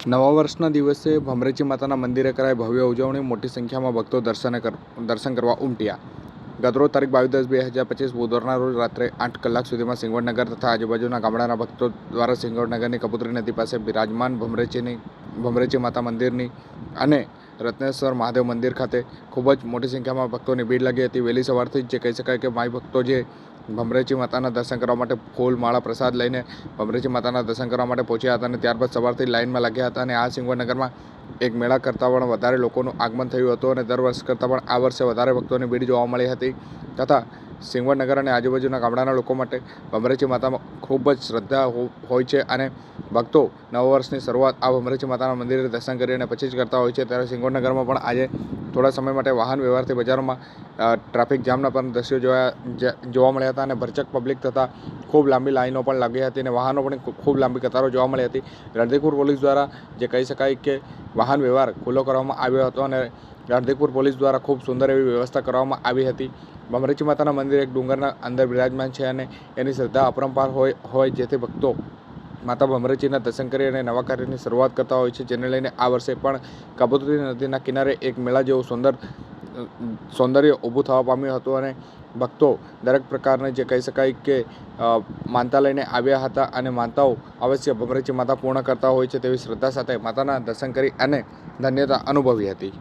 નવા વર્ષના દિવસે ભમરેચી માતાના મંદિરે કરાઈ ભવ્ય ઉજવણી, મોટી સંખ્યામાં ભક્તો દર્શને દર્શન કરવા ઉમટ્યા. ગતરો તારીખ બાવીસ દસ બે હજાર પચીસ બુધવારના રોજ રાત્રે આઠ કલાક સુધીમાં સિંગવડનગર તથા આજુબાજુના ગામડાના ભક્તો દ્વારા સિંગવડનગરની કપૂતરી નદી પાસે બિરાજમાન ભમરેચીની, ભમરેચી માતા મંદિરની અને રત્નેશ્વર મહાદેવ મંદિર ખાતે ખૂબ જ મોટી સંખ્યામાં ભક્તોની ભીડ લાગી હતી. વહેલી સવારથી જ જે કહી શકાય કે માઈ ભક્તો જે ભમરેચી માતાના દર્શન કરવા માટે ફૂલ માળા પ્રસાદ લઈને ભમરેજી માતાના દર્શન કરવા માટે પહોંચ્યા હતા અને ત્યારબાદ સવારથી લાઇનમાં લાગ્યા હતા અને આ સિંગવડનગરમાં એક મેળા કરતાં પણ વધારે લોકોનું આગમન થયું હતું અને દર વર્ષ કરતાં પણ આ વર્ષે વધારે ભક્તોની ભીડ જોવા મળી હતી તથા સિંગવડનગર અને આજુબાજુના ગામડાના લોકો માટે ભમરેચી માતામાં ખૂબ જ શ્રદ્ધા હોય છે અને ભક્તો નવ વર્ષની શરૂઆત આ ભમરેચી માતાના મંદિરે દર્શન કરી અને પછી જ કરતા હોય છે. ત્યારે સિંગવડનગરમાં પણ આજે થોડા સમય માટે વાહન વ્યવહારથી બજારોમાં ટ્રાફિક જામના પણ દ્રશ્યો જોયા જોવા મળ્યા હતા અને ભરચક પબ્લિક તથા ખૂબ લાંબી લાઈનો પણ લાગી હતી અને વાહનો પણ ખૂબ લાંબી કતારો જોવા મળી હતી. રણધીપુર પોલીસ દ્વારા જે કહી શકાય કે વાહન વ્યવહાર ખુલ્લો કરવામાં આવ્યો હતો અને રણધીરપુર પોલીસ દ્વારા ખૂબ સુંદર એવી વ્યવસ્થા કરવામાં આવી હતી. ભમરેચી માતાના મંદિર એક ડુંગરના અંદર બિરાજમાન છે અને એની શ્રદ્ધા અપરંપાર હોય હોય જેથી ભક્તો માતા ભમરેચીના દર્શન કરી અને નવા કાર્યની શરૂઆત કરતા હોય છે, જેને લઈને આ વર્ષે પણ કબૂતરી નદીના કિનારે એક મેળા જેવું સુંદર, સૌંદર્ય ઊભું થવા પામ્યું હતું અને ભક્તો દરેક પ્રકારની જે કહી શકાય કે માનતા લઈને આવ્યા હતા અને માનતાઓ અવશ્ય ભમરેચી માતા પૂર્ણ કરતા હોય છે તેવી શ્રદ્ધા સાથે માતાના દર્શન કરી અને ધન્યતા અનુભવી હતી.